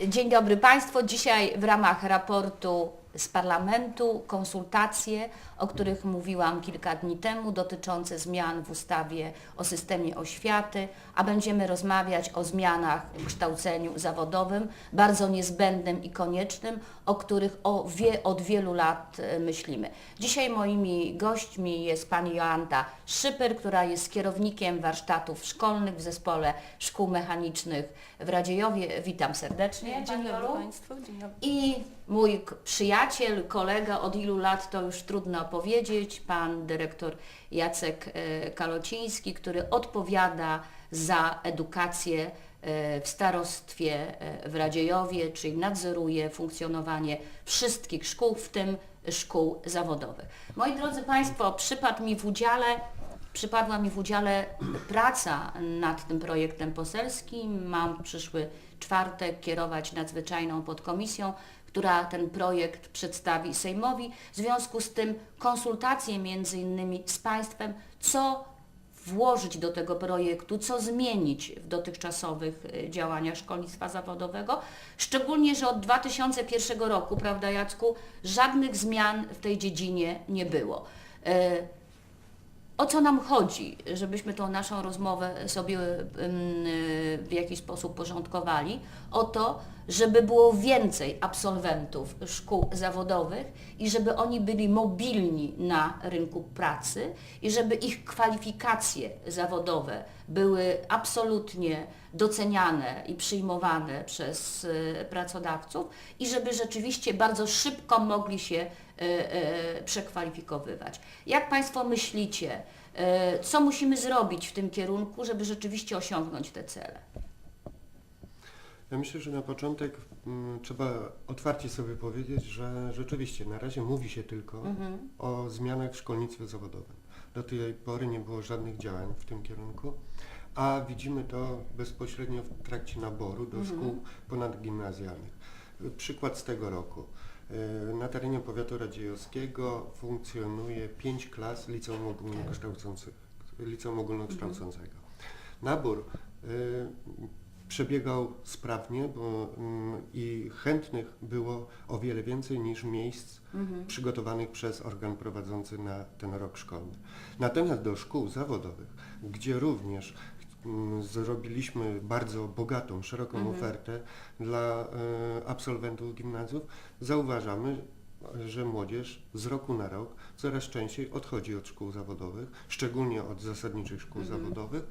Dzień dobry Państwu. Dzisiaj w ramach raportu z Parlamentu konsultacje, o których mówiłam kilka dni temu, dotyczące zmian w ustawie o systemie oświaty, a będziemy rozmawiać o zmianach w kształceniu zawodowym, bardzo niezbędnym i koniecznym, o których o wie, od wielu lat e, myślimy. Dzisiaj moimi gośćmi jest pani Joanta Szyper, która jest kierownikiem warsztatów szkolnych w Zespole Szkół Mechanicznych w Radziejowie. Witam serdecznie. Dzień dobry. Państwu. Dzień dobry. I mój przyjaciel, kolega od ilu lat to już trudno powiedzieć, pan dyrektor Jacek e, Kalociński, który odpowiada za edukację e, w starostwie e, w Radziejowie, czyli nadzoruje funkcjonowanie wszystkich szkół, w tym szkół zawodowych. Moi drodzy Państwo, przypadł mi w udziale Przypadła mi w udziale praca nad tym projektem poselskim. Mam przyszły czwartek kierować nadzwyczajną podkomisją, która ten projekt przedstawi Sejmowi. W związku z tym konsultacje między innymi z Państwem, co włożyć do tego projektu, co zmienić w dotychczasowych y, działaniach szkolnictwa zawodowego. Szczególnie, że od 2001 roku, prawda Jacku, żadnych zmian w tej dziedzinie nie było. O co nam chodzi, żebyśmy tą naszą rozmowę sobie w jakiś sposób porządkowali? O to, żeby było więcej absolwentów szkół zawodowych i żeby oni byli mobilni na rynku pracy i żeby ich kwalifikacje zawodowe były absolutnie doceniane i przyjmowane przez y, pracodawców i żeby rzeczywiście bardzo szybko mogli się przekwalifikowywać. Jak Państwo myślicie, y, co musimy zrobić w tym kierunku, żeby rzeczywiście osiągnąć te cele? Ja myślę, że na początek mm, trzeba otwarcie sobie powiedzieć, że rzeczywiście na razie mówi się tylko Mhm. o zmianach w szkolnictwie zawodowym. Do tej pory nie było żadnych działań w tym kierunku, a widzimy to bezpośrednio w trakcie naboru do Mhm. szkół ponadgimnazjalnych. Przykład z tego roku. Y, Na terenie powiatu radziejowskiego funkcjonuje pięć klas liceum ogólnokształcących, liceum ogólnokształcącego. Nabór y, przebiegał sprawnie bo, mm, i chętnych było o wiele więcej niż miejsc Mhm. przygotowanych przez organ prowadzący na ten rok szkolny. Natomiast do szkół zawodowych, gdzie również zrobiliśmy bardzo bogatą, szeroką Mhm. ofertę dla e, absolwentów gimnazjów, zauważamy, że młodzież z roku na rok coraz częściej odchodzi od szkół zawodowych, szczególnie od zasadniczych szkół Mhm. zawodowych,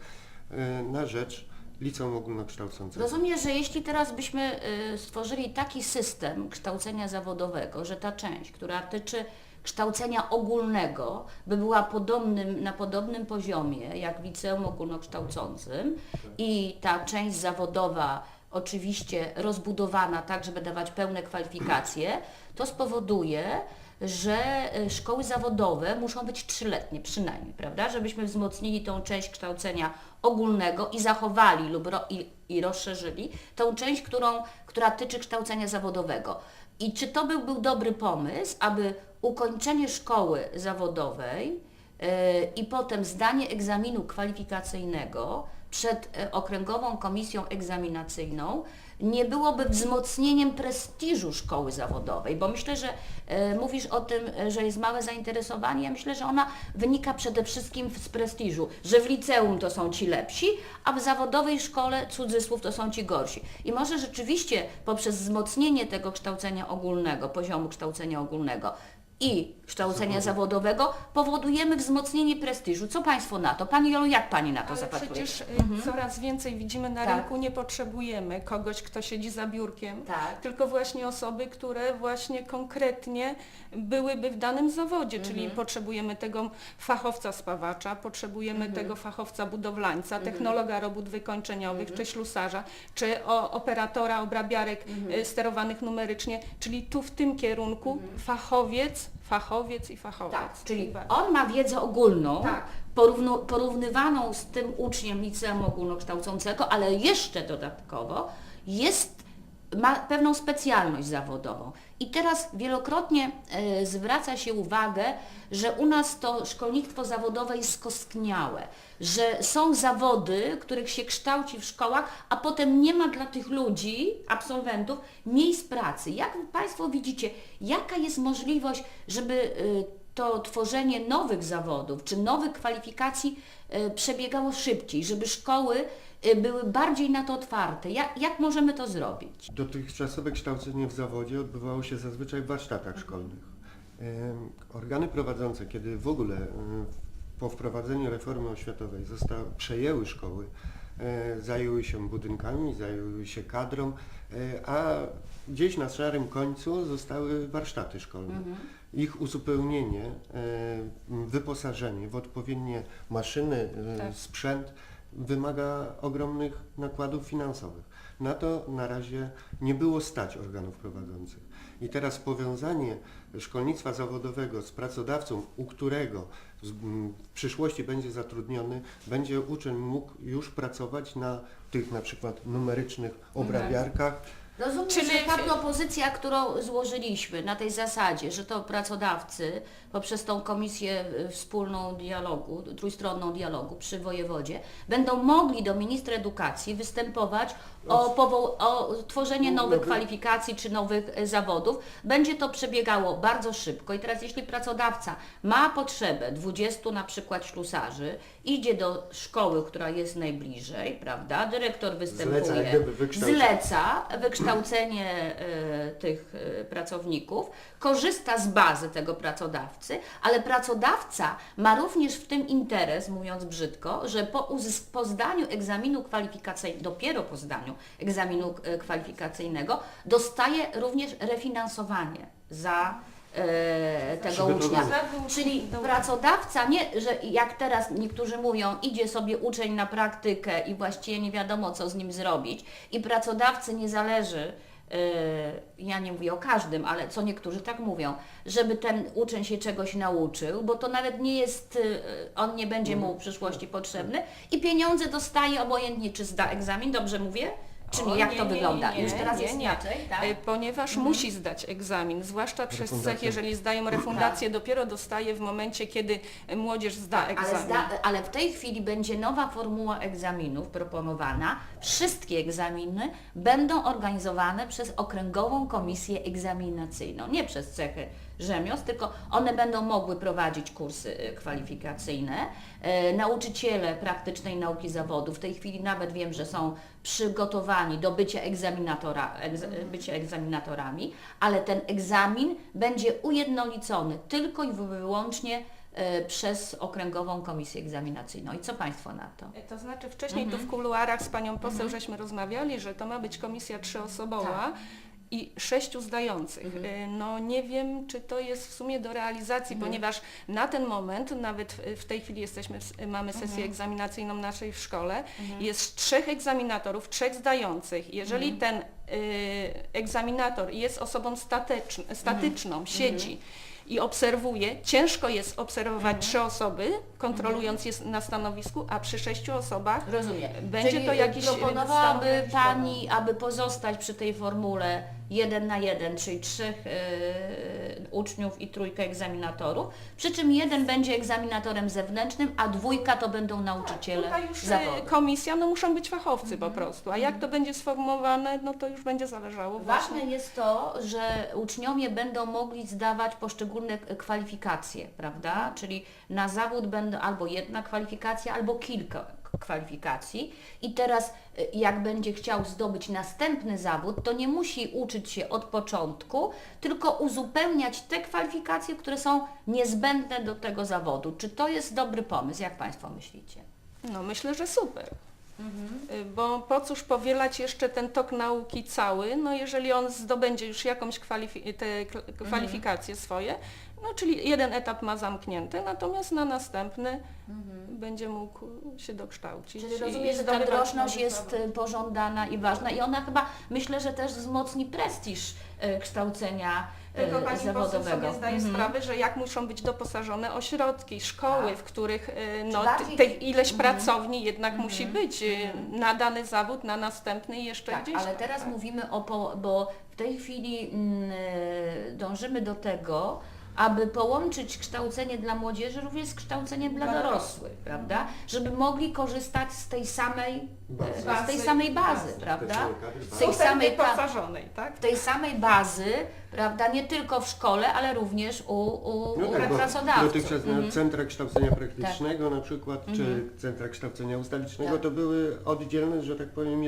e, na rzecz liceum ogólnokształcącego. Rozumiem, że jeśli teraz byśmy y, stworzyli taki system kształcenia zawodowego, że ta część, która tyczy kształcenia ogólnego, by była podobnym, na podobnym poziomie jak w liceum ogólnokształcącym. I ta część zawodowa oczywiście rozbudowana tak, żeby dawać pełne kwalifikacje, to spowoduje, że y, szkoły zawodowe muszą być trzyletnie przynajmniej, prawda? Żebyśmy wzmocnili tą część kształcenia ogólnego i zachowali lub ro, i, i rozszerzyli tą część, którą, która tyczy kształcenia zawodowego. I czy to był, był dobry pomysł, aby ukończenie szkoły zawodowej yy, i potem zdanie egzaminu kwalifikacyjnego przed e, Okręgową Komisją Egzaminacyjną nie byłoby wzmocnieniem prestiżu szkoły zawodowej, bo myślę, że e, mówisz o tym, e, że jest małe zainteresowanie, ja myślę, że ona wynika przede wszystkim z prestiżu, że w liceum to są ci lepsi, a w zawodowej szkole, cudzysłów, to są ci gorsi. I może rzeczywiście poprzez wzmocnienie tego kształcenia ogólnego, poziomu kształcenia ogólnego i kształcenia zawodowego powodujemy wzmocnienie prestiżu. Co Państwo na to? Pani Jolu, jak Pani na to Ale zapatruje? przecież y, coraz więcej widzimy na Tak. rynku, nie potrzebujemy kogoś, kto siedzi za biurkiem, Tak. tylko właśnie osoby, które właśnie konkretnie byłyby w danym zawodzie, Mhm. czyli potrzebujemy tego fachowca spawacza, potrzebujemy Mhm. tego fachowca budowlańca, technologa robót wykończeniowych, Mhm. czy ślusarza, czy o, operatora obrabiarek Mhm. y, sterowanych numerycznie, czyli tu w tym kierunku fachowiec, fachowiec i fachowiec. Tak, czyli on ma wiedzę ogólną, Tak. porównywaną z tym uczniem liceum ogólnokształcącego, ale jeszcze dodatkowo jest ma pewną specjalność zawodową. I teraz wielokrotnie e, zwraca się uwagę, że u nas to szkolnictwo zawodowe jest skostniałe, że są zawody, których się kształci w szkołach, a potem nie ma dla tych ludzi, absolwentów, miejsc pracy. Jak Państwo widzicie, jaka jest możliwość, żeby e, to tworzenie nowych zawodów czy nowych kwalifikacji e, przebiegało szybciej, żeby szkoły e, były bardziej na to otwarte. Jak, jak możemy to zrobić? Dotychczasowe kształcenie w zawodzie odbywało się zazwyczaj w warsztatach szkolnych. Organy prowadzące, kiedy w ogóle po wprowadzeniu reformy oświatowej przejęły szkoły, zajęły się budynkami, zajęły się kadrą, e, a gdzieś na szarym końcu zostały warsztaty szkolne. Ich uzupełnienie, e, wyposażenie w odpowiednie maszyny, e, Tak. sprzęt wymaga ogromnych nakładów finansowych. Na to na razie nie było stać organów prowadzących. I teraz powiązanie szkolnictwa zawodowego z pracodawcą, u którego w przyszłości będzie zatrudniony, będzie uczeń mógł już pracować na tych na przykład numerycznych obrabiarkach, Rozumiem, Czyli- że ta propozycja, którą złożyliśmy na tej zasadzie, że to pracodawcy poprzez tą komisję wspólną dialogu, trójstronną dialogu przy wojewodzie, będą mogli do ministra edukacji występować o, powoł- o tworzenie No, nowych no, kwalifikacji czy nowych y, zawodów. Będzie to przebiegało bardzo szybko. I teraz jeśli pracodawca ma potrzebę 20 na przykład ślusarzy, idzie do szkoły, która jest najbliżej, prawda, dyrektor występuje, Zleca, jak gdyby wykształcenie. zleca wykształcenie e, tych e, pracowników, korzysta z bazy tego pracodawcy, ale pracodawca ma również w tym interes, mówiąc brzydko, że po, uzysk- po zdaniu egzaminu kwalifikacyjnego, dopiero po zdaniu egzaminu e, kwalifikacyjnego, dostaje również refinansowanie za e, tego ucznia. Czyli pracodawca nie, że jak teraz niektórzy mówią, idzie sobie uczeń na praktykę i właściwie nie wiadomo co z nim zrobić i pracodawcy nie zależy, ja nie mówię o każdym, ale co niektórzy tak mówią, żeby ten uczeń się czegoś nauczył, bo to nawet nie jest, yy, on nie będzie mu w przyszłości potrzebny i pieniądze dostaje obojętnie czy zda egzamin, dobrze mówię? Czy nie, O, jak nie, to nie, wygląda? nie, Już teraz nie, jest nie. inaczej, tak? E, Ponieważ musi zdać egzamin, zwłaszcza przez Refundację. cech, jeżeli zdają refundację, dopiero dostaje w momencie, kiedy młodzież zda Ale, egzamin. zda, ale w tej chwili będzie nowa formuła egzaminów proponowana. Wszystkie egzaminy będą organizowane przez Okręgową Komisję Egzaminacyjną, nie przez cechy rzemiosł, tylko one będą mogły prowadzić kursy y, kwalifikacyjne. E, nauczyciele praktycznej nauki zawodu w tej chwili nawet wiem, że są przygotowani do bycia, egzaminatora, egz, bycia egzaminatorami, ale ten egzamin będzie ujednolicony tylko i wyłącznie e, przez Okręgową Komisję Egzaminacyjną. I co Państwo na to? E, To znaczy wcześniej Mhm. tu w kuluarach z panią poseł żeśmy rozmawiali, że to ma być komisja trzyosobowa Tak. I sześciu zdających. Mhm. E, No nie wiem, czy to jest w sumie do realizacji, Mhm. ponieważ na ten moment, nawet w- tej chwili jesteśmy, mamy sesję Mhm. egzaminacyjną naszej w szkole, jest trzech egzaminatorów, trzech zdających. Jeżeli Mhm. ten y, egzaminator jest osobą statyczną, Mhm. siedzi i obserwuje, ciężko jest obserwować Mhm. trzy osoby, kontrolując je na stanowisku, a przy sześciu osobach Rozumiem. Będzie Czyli to jakiś, y, proponowałaby stan Pani, aby pozostać przy tej formule jeden na jeden, czyli trzech e, uczniów i trójkę egzaminatorów, przy czym jeden będzie egzaminatorem zewnętrznym, a dwójka to będą nauczyciele Tutaj już y, zawodu. komisja, no muszą być fachowcy Mhm. po prostu, a jak to będzie sformułowane, no to już będzie zależało Ważne właśnie. jest to, że uczniowie będą mogli zdawać poszczególne k- kwalifikacje, prawda? Czyli na zawód będą albo jedna kwalifikacja, albo kilka kwalifikacji. I teraz y, jak będzie chciał zdobyć następny zawód, to nie musi uczyć się od początku, tylko uzupełniać te kwalifikacje, które są niezbędne do tego zawodu. Czy to jest dobry pomysł, jak Państwo myślicie? No myślę, że super. Mhm. Y, Bo po cóż powielać jeszcze ten tok nauki cały, no jeżeli on zdobędzie już jakąś kwalifi- te kl- Mhm. kwalifikacje swoje, No, czyli jeden etap ma zamknięty, natomiast na następny będzie mógł się dokształcić. Czyli rozumiem, i że ta drożność jest y, pożądana i ważna i ona chyba, myślę, że też wzmocni prestiż y, kształcenia Tylko pani poseł sobie zdaje Mhm. sprawę, że jak muszą być doposażone ośrodki, szkoły, Tak. w których Czy no, bardziej- tej ileś Mhm. pracowni jednak musi być y, na dany zawód, na następny i jeszcze Tak, gdzieś. ale teraz tak. mówimy o, po, bo w tej chwili mm, dążymy do tego, aby połączyć kształcenie dla młodzieży również z kształceniem dla dorosłych, prawda? Żeby mogli korzystać z tej samej Bazy. z tej samej bazy, bazy. prawda? Z tej samej wyposażonej, tak? w tej samej bazy, prawda, nie tylko w szkole, ale również u, u, No u tak, pracodawców. dotychczas Mhm. centra kształcenia praktycznego na przykład, Mhm. czy centra kształcenia ustawicznego, Tak. to były oddzielne, że tak powiem,